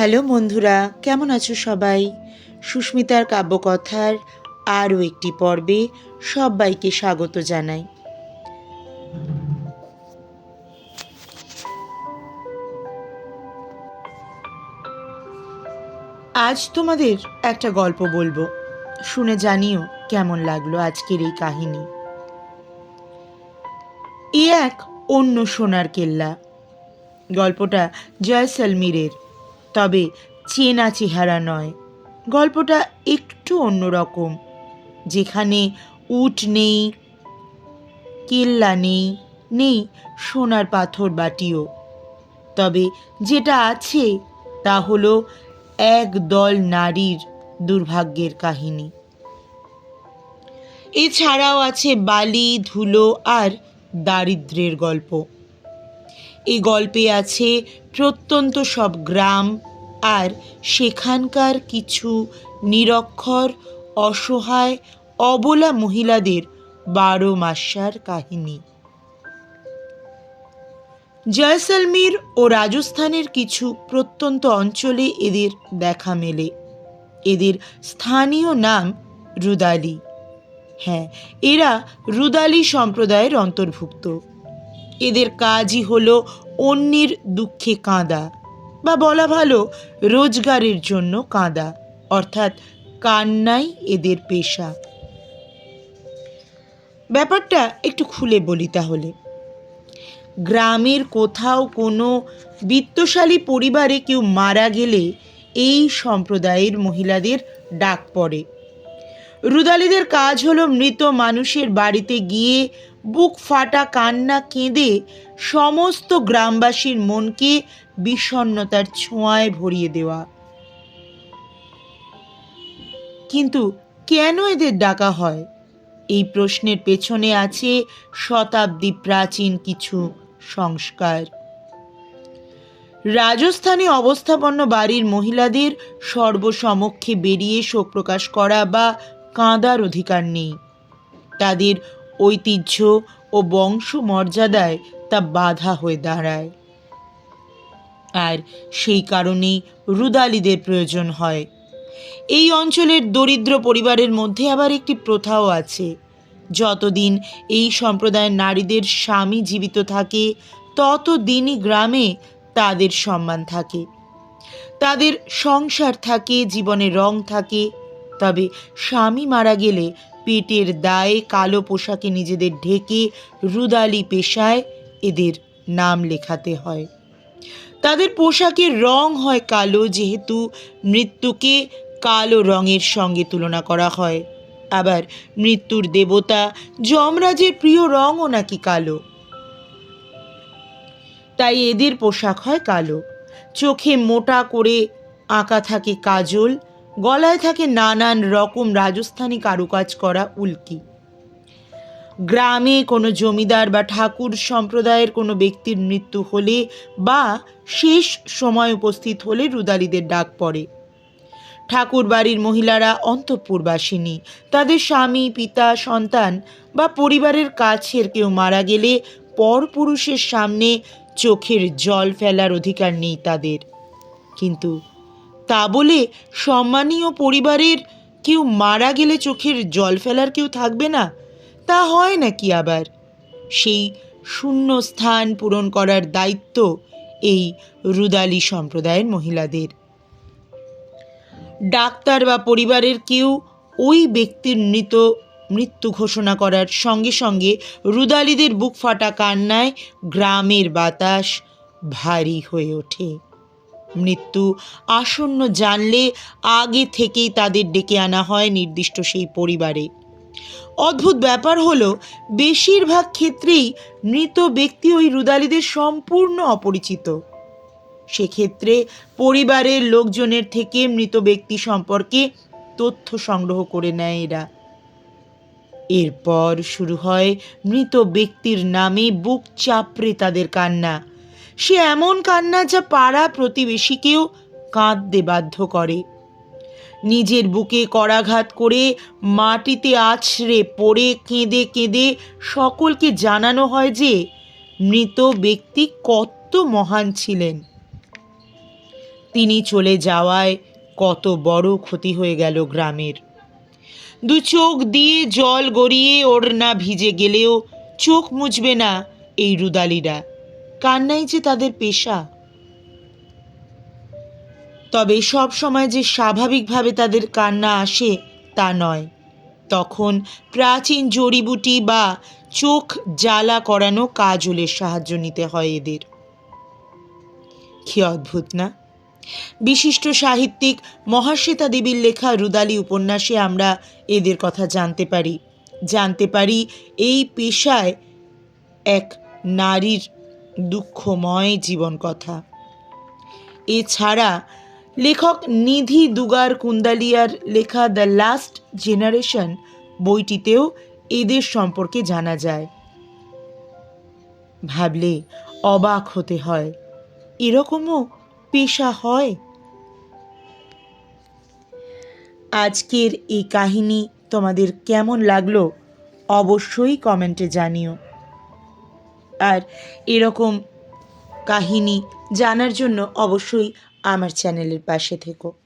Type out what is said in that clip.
Hello বন্ধুরা, কেমন আছো সবাই? সুস্মিতার কাব্যকথার আরও একটি পর্বে সবাইকে স্বাগত জানাই। আজ তোমাদের একটা গল্প বলব। শুনে জানিও কেমন লাগল আজকের এই কাহিনী। এ এক অন্য সোনার কেল্লা। গল্পটা জয়সলমীরের। তবে চেনা চেহারা নয়। গল্পটা একটু অন্যরকম। যেখানে উট নেই, কেল্লা নেই নেই সোনার পাথর বাটিও। তবে যেটা আছে, তা হলো এক দল নারীর দুর্ভাগ্যের কাহিনী। এছাড়াও আছে বালি, ধুলো আর দারিদ্র্যের গল্প। এই গল্পে আছে প্রত্যন্ত সব গ্রাম আর সেখানকার কিছু নিরক্ষর, অসহায়, অবলা মহিলাদের বারো মাসার কাহিনী। জয়সলমীর ও রাজস্থানের কিছু প্রত্যন্ত অঞ্চলে এদের দেখা মেলে। এদের স্থানীয় নাম রুদালি। হ্যাঁ এরা রুদালি সম্প্রদায়ের অন্তর্ভুক্ত। এদের কাজই হলো অন্যের দুঃখে কাঁদা বা বলা ভালো রোজগারের জন্য কাঁদা, অর্থাৎ কান্নাই এদের পেশা। ব্যাপারটা একটু খুলে বলি তাহলে। গ্রামের কোথাও কোনো বিত্তশালী পরিবারে কেউ মারা গেলে এই সম্প্রদায়ের মহিলাদের ডাক পড়ে। রুদালিদের কাজ হলো মৃত মানুষের বাড়িতে গিয়ে বুক ফাটা, কান্না, কেঁদে সমস্ত গ্রামবাসীর মনকে বিষণ্ণতার ছোঁয়ায় ভরিয়ে দেওয়া। কিন্তু কেন এদের ডাকা হয়? এই প্রশ্নের পেছনে আছে শতাব্দী প্রাচীন কিছু সংস্কার। রাজস্থানে অবস্থাপন্ন বাড়ির মহিলাদের সর্বসমক্ষে বেরিয়ে শোক প্রকাশ করা বা কাঁদার অধিকার নেই। তাদের ঐতিহ্য ও বংশ মর্যাদায় তা বাধা হয়ে দাঁড়ায়। আর সেই কারণেই রুদালিদের প্রয়োজন হয়। এই অঞ্চলের দরিদ্র পরিবারের মধ্যে আবার একটি প্রথাও আছে। যতদিন এই সম্প্রদায়ের নারীদের স্বামী জীবিত থাকে, ততদিনই গ্রামে তাদের সম্মান থাকে। তাদের সংসার থাকে, জীবনে রং থাকে, তবে স্বামী মারা গেলে পেটের দায়ে কালো পোশাকে নিজেদের ঢেকে রুদালি পেশায় এদের নাম লেখাতে হয়। তাদের পোশাকের রং হয় কালো, যেহেতু মৃত্যুকে কালো রঙের সঙ্গে তুলনা করা হয়। আবার মৃত্যুর দেবতা যমরাজের প্রিয় রঙও নাকি কালো। তাই এদের পোশাক হয় কালো। চোখে মোটা করে আঁকা থাকে কাজল গলায় থাকে নানান রকম রাজস্থানী কারুকাজ করা উল্কি। গ্রামে কোনো জমিদার বা ঠাকুর সম্প্রদায়ের কোনো ব্যক্তির মৃত্যু হলে বা শেষ সময় উপস্থিত হলে রুদালিদের ডাক পড়ে। ঠাকুর বাড়ির মহিলারা অন্তঃপুরবাসিনী। তাদের স্বামী, পিতা, সন্তান বা পরিবারের কাছের কেউ মারা গেলে পরপুরুষের সামনে চোখের জল ফেলার অধিকার নেই তাদের। কিন্তু তা বলে সম্মানীয় পরিবারের কেউ মারা গেলে চোখের জল ফেলার কেউ থাকবে না? তা হয় নাকি আবার? সেই শূন্য স্থান পূরণ করার দায়িত্ব এই রুদালি সম্প্রদায়ের মহিলাদের। ডাক্তার বা পরিবারের কেউ ওই ব্যক্তির মৃত, মৃত্যু ঘোষণা করার সঙ্গে সঙ্গে রুদালিদের বুক ফাটা কান্নায় গ্রামের বাতাস ভারী হয়ে ওঠে। মৃত্যু আসন্ন জানলে আগে থেকেই তাদের ডেকে আনা হয় নির্দিষ্ট সেই পরিবারে। অদ্ভুত ব্যাপার হলো, বেশিরভাগ ক্ষেত্রেই মৃত ব্যক্তি ওই রুদালিদের সম্পূর্ণ অপরিচিত। সেক্ষেত্রে পরিবারের লোকজনের থেকে মৃত ব্যক্তি সম্পর্কে তথ্য সংগ্রহ করে নেয় এরা। এরপর শুরু হয় মৃত ব্যক্তির নামে বুক চাপড়ে তাদের কান্না। সে এমন কান্না যা পাড়া প্রতিবেশীকেও কাঁদতে বাধ্য করে। নিজের বুকে করাঘাত করে মাটিতে আছড়ে পড়ে কেঁদে কেঁদে সকলকে জানানো হয় যে মৃত ব্যক্তি কত মহান ছিলেন। তিনি চলে যাওয়ায় কত বড় ক্ষতি হয়ে গেল গ্রামের। দু চোখ দিয়ে জল গড়িয়ে ওড়না ভিজে গেলেও চোখ মুছবে না এই রুদালিরা। কান্নাই যে তাদের পেশা। তবে সব সময় যে স্বাভাবিকভাবে তাদের কান্না আসে তা নয়। তখন প্রাচীন জড়িবুটি বা চোখ জ্বালা করানো কাজলের সাহায্য নিতে হয় এদের। কি অদ্ভুত না? বিশিষ্ট সাহিত্যিক মহাশ্বেতা দেবীর লেখা রুদালি উপন্যাসে আমরা এদের কথা জানতে পারি। জানতে পারি এই পেশায় এক নারীর দুঃখময় জীবন কথা এছাড়া লেখক নিধি দুগার কুন্দালিয়ার লেখা দ্য লাস্ট জেনারেশন বইটিতেও এদের সম্পর্কে জানা যায়। ভাবলে অবাক হতে হয়, এরকমও পেশা হয়? আজকের এই কাহিনী তোমাদের কেমন লাগল অবশ্যই কমেন্টে জানিও। আর এরকম কাহিনী জানার জন্য অবশ্যই আমার চ্যানেলের পাশে থেকো।